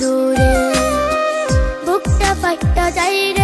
দূরে। বুকটা ফাটটা যাই রে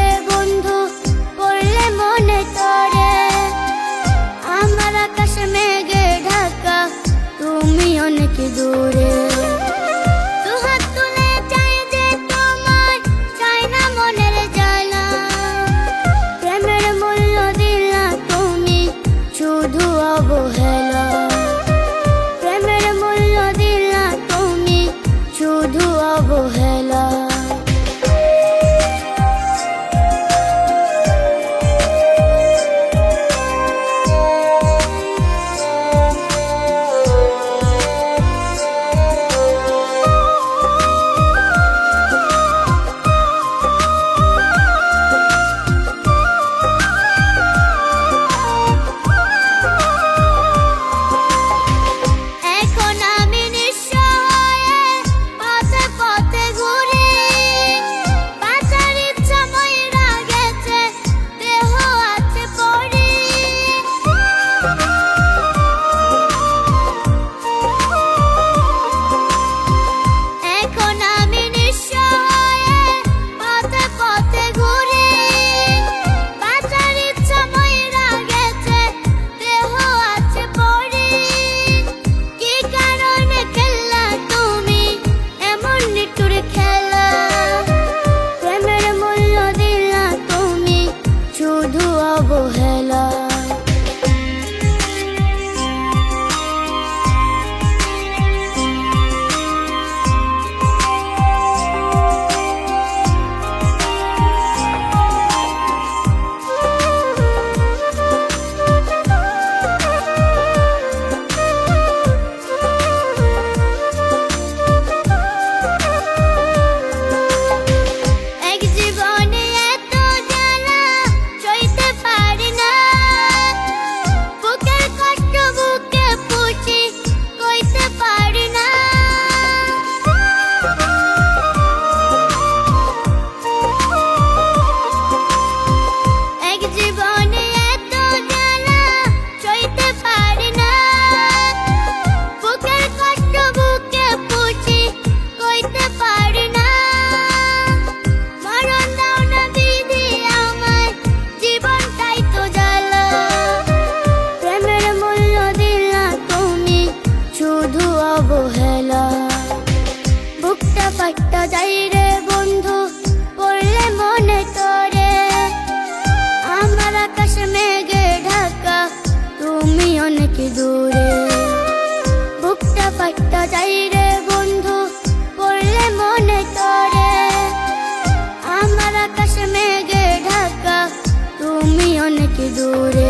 পাট্টা রে বন্ধু, পড়লে মনে আমার মেঘে ঢাকা, তুমি দূরে। পাট্টা রে বন্ধু, পড়লে মনে আমার ঢাকা, তুমি অনেক দূরে।